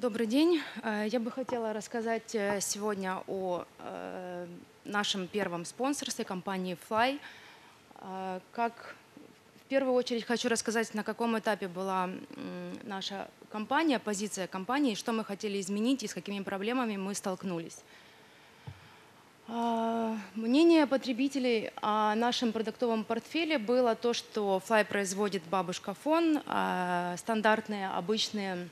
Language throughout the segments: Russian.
Добрый день. Э, Я бы хотела рассказать э, сегодня о э, нашем первом спонсорстве компании Fly. Как в первую очередь хочу рассказать, на каком этапе была наша компания, позиция компании, что мы хотели изменить и с какими проблемами мы столкнулись. Мнение потребителей о нашем продуктовом портфеле было то, что Fly производит бабушка фон, стандартные, обычные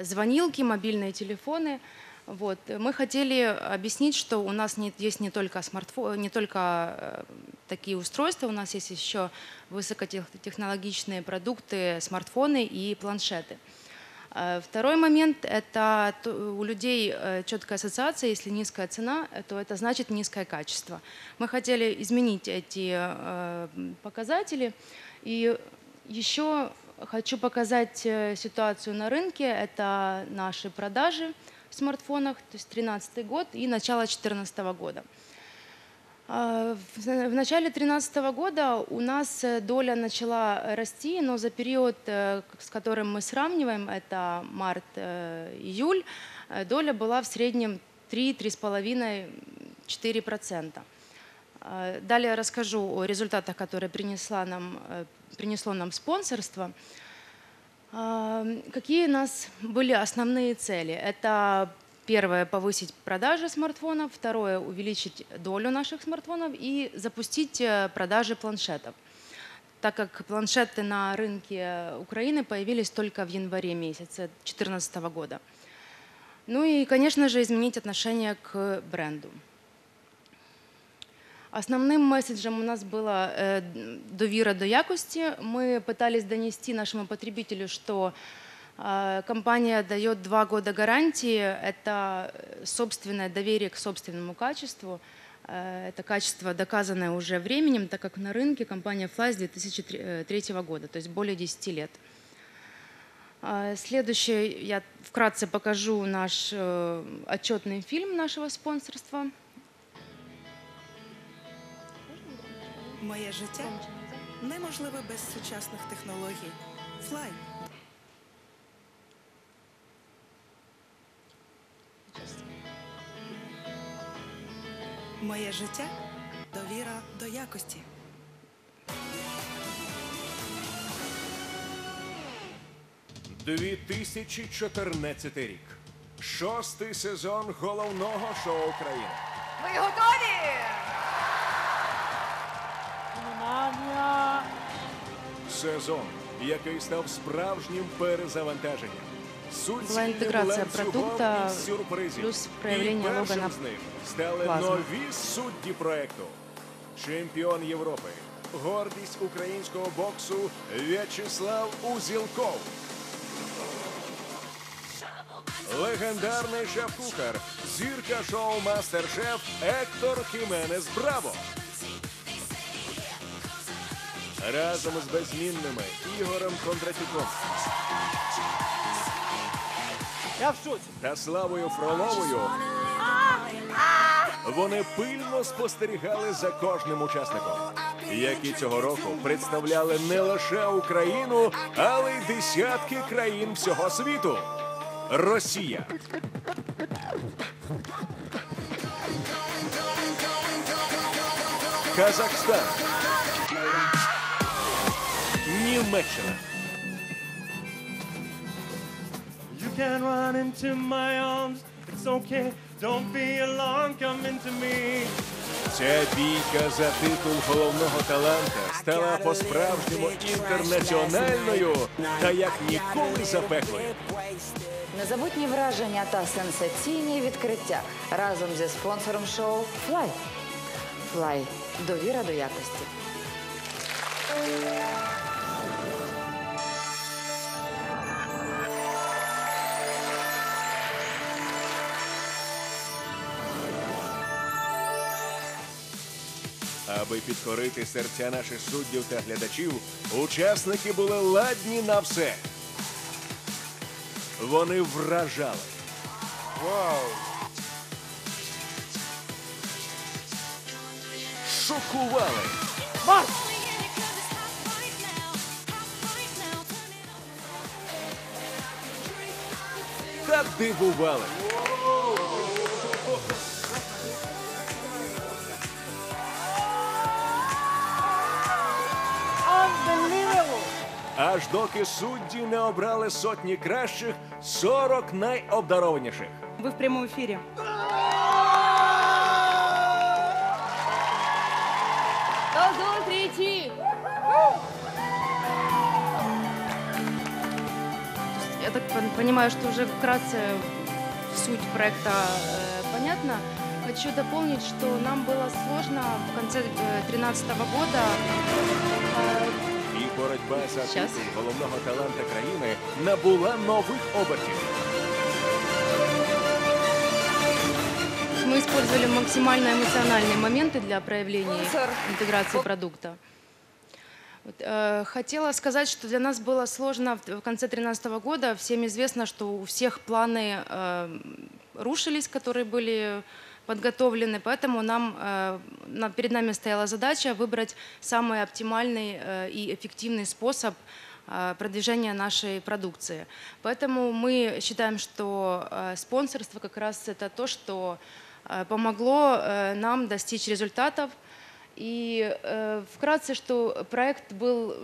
звонилки, мобильные телефоны. Вот. Мы хотели объяснить, что у нас есть не только, смартфо- не только э, такие устройства, у нас есть еще высокотехнологичные продукты, смартфоны и планшеты. Э, Второй момент – это то- у людей э, четкая ассоциация, если низкая цена, то это значит низкое качество. Мы хотели изменить эти показатели. И еще хочу показать э, ситуацию на рынке. Это наши продажи в смартфонах, то есть 2013 год и начало 2014 года. А, В в начале 2013 года у нас э, доля начала расти, но за период, э, с которым мы сравниваем, это март-июль, доля была в среднем 3-3,5-4%. А, Далее расскажу о результатах, которые принесла нам, э, принесло нам спонсорство. А, Какие у нас были основные цели? Это первое – повысить продажи смартфонов, второе – увеличить долю наших смартфонов и запустить э, продажи планшетов так как планшеты на рынке Украины появились только в январе месяце 2014 года. Ну и, конечно же, изменить отношение к бренду. Основним месседжем у нас была э, довіра до якости. Мы пытались донести нашему потребителю, что э, компания дает два года гарантии. Это э, собственное доверие к собственному качеству. Э, Это качество, доказанное уже временем, так как на рынке компания Fly с 2003 года, то есть более 10 лет. Следующее я вкратце покажу наш э, отчетный фильм нашего спонсорства. Моє життя неможливе без сучасних технологій. Флай. Моє життя довіра до якості. – 2014 рік. Шостий сезон головного шоу країни. Ви готові? Сезон, який став справжнім перезавантаженням. Суцільним інтеграція продукта плюс проявлення Логана з них стали плазми. нові судді проекту. Чемпіон Європи, гордість українського боксу В'ячеслав Узілков. Легендарний шеф-кухар, зірка шоу Мастер-шеф Ектор Хіменес Браво. Разом з безмінними Ігорем Кондратюком Я в шоці. та Славою Фроловою вони пильно спостерігали за кожним учасником, які цього року представляли не лише Україну, але й десятки країн всього світу. Росія. Казахстан. Німеччина. You can run into my arms. It's okay. Don't be alarmed. Come into me. Ця бійка за титул головного таланта стала по-справжньому інтернаціональною та як ніколи запеклою. Незабутні враження та сенсаційні відкриття разом зі спонсором шоу Fly. Fly. Довіра до якості. Аби підкорити серця наших суддів та глядачів, учасники були ладні на все. Вони вражали. Вау. Шокували. Марш! та дивували. Аж доки судді не обрали сотні кращих 40 найобдарованіших. Вы в прямом эфире. Я так пон- понимаю, что уже вкратце суть проекта э, понятна. Хочу дополнить, что нам было сложно в конце 2013 года э, І боротьба за Щас. титул головного таланта країни набула нових обертів. Мы использовали максимально эмоциональные моменты для проявления Спонсор. интеграции продукта. Вот, э, хотела сказать, что для нас было сложно в в конце 2013 года. Всем известно, что у всех планы э, рушились, которые были подготовлены, поэтому нам, э, перед нами стояла задача выбрать самый оптимальный э, и эффективный способ э, продвижения нашей продукции. Поэтому мы считаем, что спонсорство как раз это то, что помогло нам достичь результатов. И вкратце, что проект был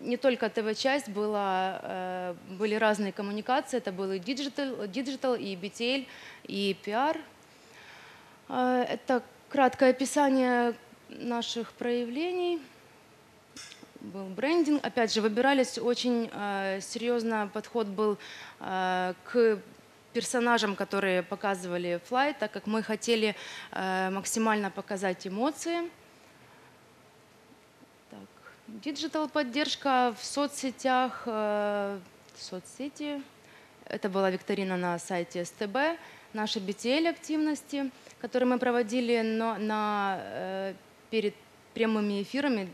не только ТВ-часть, были разные коммуникации, это был и диджитал, и BTL, и пиар. Э, Это краткое описание наших проявлений. Был брендинг. Опять же, выбирались очень э, серьезно, подход был э, к персонажам, которые показывали Fly, так как мы хотели максимально показать эмоции. Диджитал поддержка в соцсетях, соцсети. Это была викторина на сайте СТБ, наши BTL активности, которые мы проводили но, на, э, перед прямыми эфирами.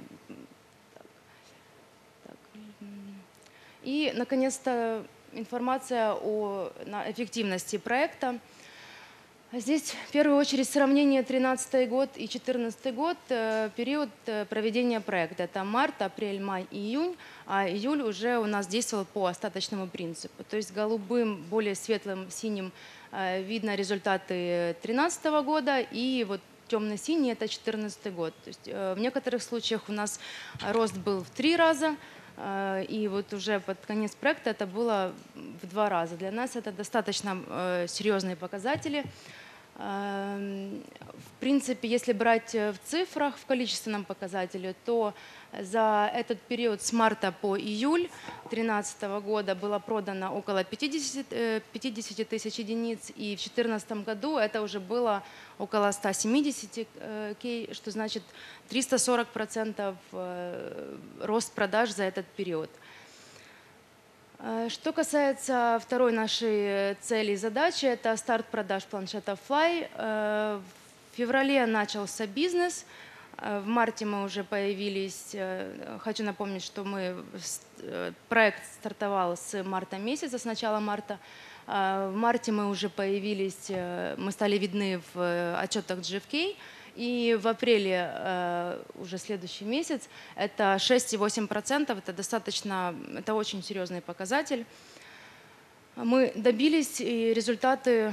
И, наконец-то, информация о эффективности проекта. Здесь в первую очередь сравнение 13 год и 14 год, э, период э, проведения проекта. Это март, апрель, май, июнь, а июль уже у нас действовал по остаточному принципу. То есть голубым, более светлым синим э, видно результаты 13 года и вот темно-синий это 14 год. То есть в некоторых случаях у нас рост был в три раза, и вот уже под конец проекта это было в два раза. Для нас это достаточно серьезные показатели. Эм, В принципе, если брать э, в цифрах, в количественном показателе, то за этот период с марта по июль 2013 года было продано около 50, э, 50 тысяч единиц, и в 2014 году это уже было около 170 э, кей, что значит 340% э, рост продаж за этот период. Э, Что касается второй нашей э, цели и задачи, это старт продаж планшета Fly. Э, В феврале начался бизнес. В марте мы уже появились. Хочу напомнить, что мы проект стартовал с марта месяца, с начала марта. В марте мы уже появились, мы стали видны в отчетах GFK. И в апреле э, уже следующий месяц это 6,8%. Это достаточно, это очень серьезный показатель. Мы добились, и результаты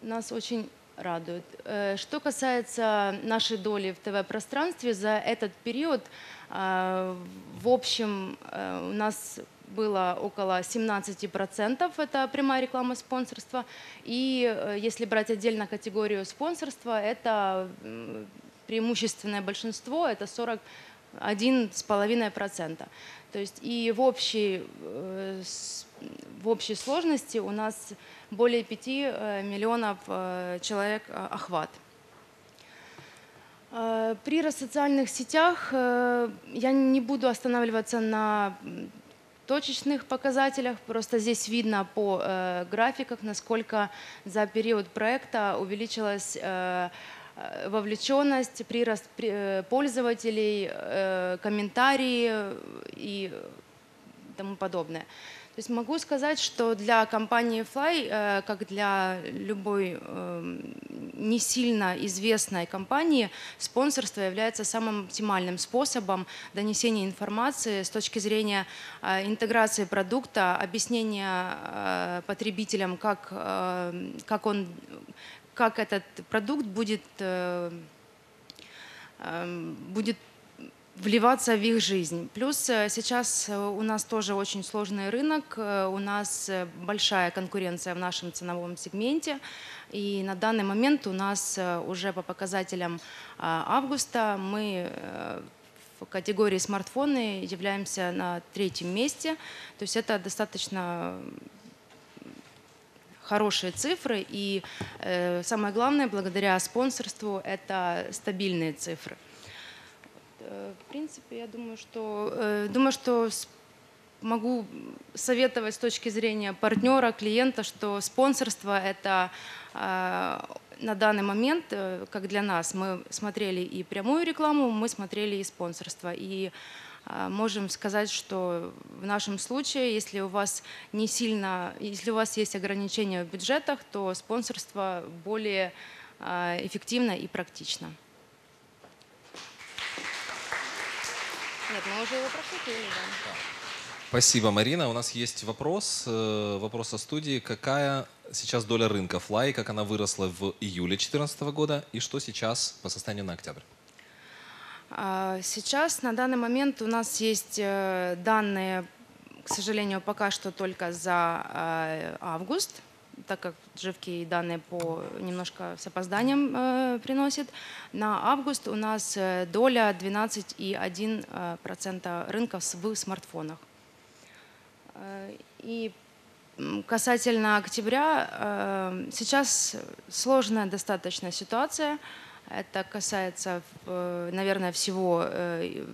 нас очень радуют. Э, Что касается нашей доли в ТВ-пространстве, за этот период э, в общем у нас было около 17%, это прямая реклама спонсорства. И э, если брать отдельно категорию спонсорства, это преимущественное большинство, это 41,5%. То есть и в общей, э, в общей сложности у нас более 5 э, миллионов человек охват. При социальных сетях я не буду останавливаться на точечных показателях, просто здесь видно по э, графиках, насколько за период проекта увеличилась э, э, вовлеченность, прирост при- э, пользователей, э, комментарии и тому подобное. То есть могу сказать, что для компании Fly, как для любой эм, не сильно известной компании спонсорство является самым оптимальным способом донесения информации с точки зрения э, интеграции продукта, объяснения э, потребителям, как, э, как, он, как этот продукт будет, будет вливаться в их жизнь. Плюс э, сейчас э, у нас тоже очень сложный рынок, э, у нас большая конкуренция в нашем ценовом сегменте. И на данный момент у нас уже по показателям августа мы в категории смартфоны являемся на третьем месте. То есть это достаточно хорошие цифры. И самое главное, благодаря спонсорству, это стабильные цифры. Э, в принципе, я думаю, что, э, думаю, что могу советовать с точки зрения партнера, клиента, что спонсорство – это э, на данный момент, как для нас, мы смотрели и прямую рекламу, мы смотрели и спонсорство. И можем сказать, что в нашем случае, если у вас не сильно, если у вас есть ограничения в бюджетах, то спонсорство более эффективно и практично. Нет, мы уже его прокрутили, да. Спасибо, Марина. У нас есть вопрос, э, вопрос о студии. Какая сейчас доля рынка Fly, как она выросла в июле 2014 года и что сейчас по состоянию на октябрь? А, сейчас, на данный момент, у нас есть э, данные, к сожалению, пока что только за э, август так как живки данные по немножко с опозданием э, приносит, на август у нас э, доля 12,1% э, рынка в смартфонах. Э, и касательно октября, сейчас сложная достаточно ситуация. Это касается, наверное, всего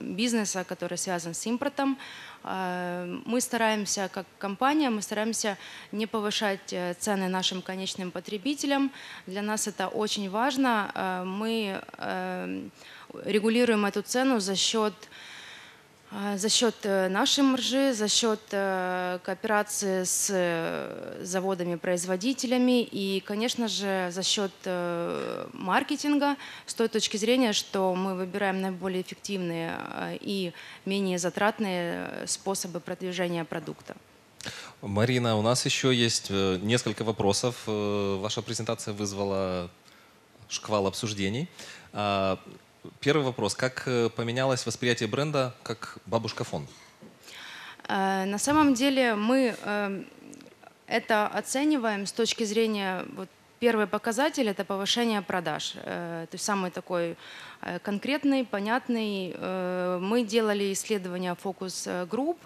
бизнеса, который связан с импортом. Э, мы стараемся, как компания, мы стараемся не повышать цены нашим конечным потребителям. Для нас это очень важно. Мы регулируем эту цену за счет за счет э, нашей маржи, за счет э, кооперации с э, заводами-производителями и, конечно же, за счет маркетинга с той точки зрения, что мы выбираем наиболее эффективные и менее затратные способы продвижения продукта. Марина, у нас еще есть несколько вопросов. Ваша презентация вызвала шквал обсуждений. Первый вопрос. Как э, поменялось восприятие бренда как бабушка фон? Э, на самом деле мы э, это оцениваем с точки зрения вот, первый показатель это повышение продаж. То есть самый такой конкретный, понятный. Мы делали исследования фокус-групп,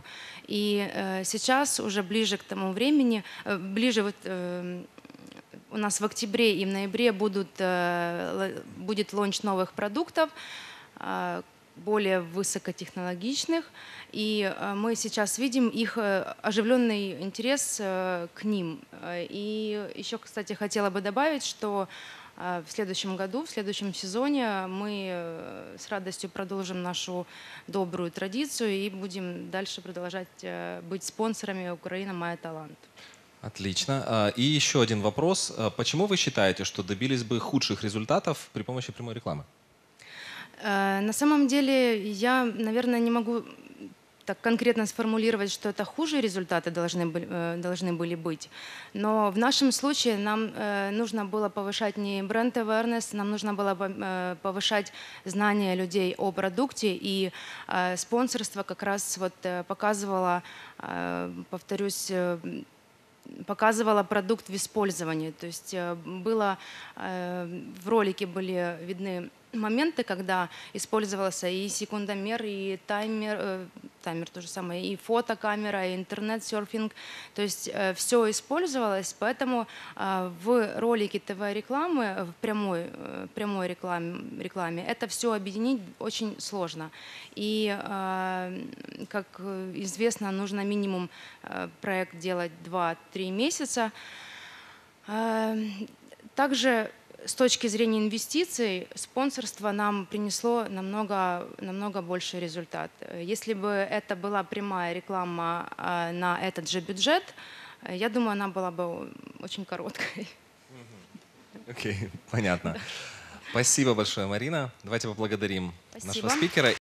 и сейчас уже ближе к тому времени, ближе вот у нас в октябре и в ноябре будут, э, будет лонч новых продуктов, э, более высокотехнологичных. И э, мы сейчас видим их оживленный интерес к ним. И еще, кстати, хотела бы добавить, что в следующем году, в следующем сезоне мы с радостью продолжим нашу добрую традицию и будем дальше продолжать быть спонсорами Украина Моя Талант. Отлично. А, и еще один вопрос. А, почему вы считаете, что добились бы худших результатов при помощи прямой рекламы? Э, на самом деле я, наверное, не могу так конкретно сформулировать, что это хуже результаты должны э, должны были быть. Но в нашем случае нам э, нужно было повышать не бренд awareness, нам нужно было повышать знания людей о продукте, и спонсорство как раз вот показывало, повторюсь, показывала продукт в использовании. То есть э, было, э, в ролике были видны моменты, когда использовался и секундомер, и таймер, э, таймер то же самое, и фотокамера, и интернет-серфинг. То есть э, все использовалось, поэтому э, в ролике ТВ-рекламы, в прямой, э, прямой рекламе, рекламе это все объединить очень сложно. И, э, как известно, нужно минимум э, проект делать 2-3 месяца. Э, также с точки зрения инвестиций спонсорство нам принесло намного, намного больше результат. Если бы это была прямая реклама а, на этот же бюджет, я думаю, она была бы очень короткой. Окей, понятно. Спасибо большое, Марина. Давайте поблагодарим Спасибо. нашего спикера.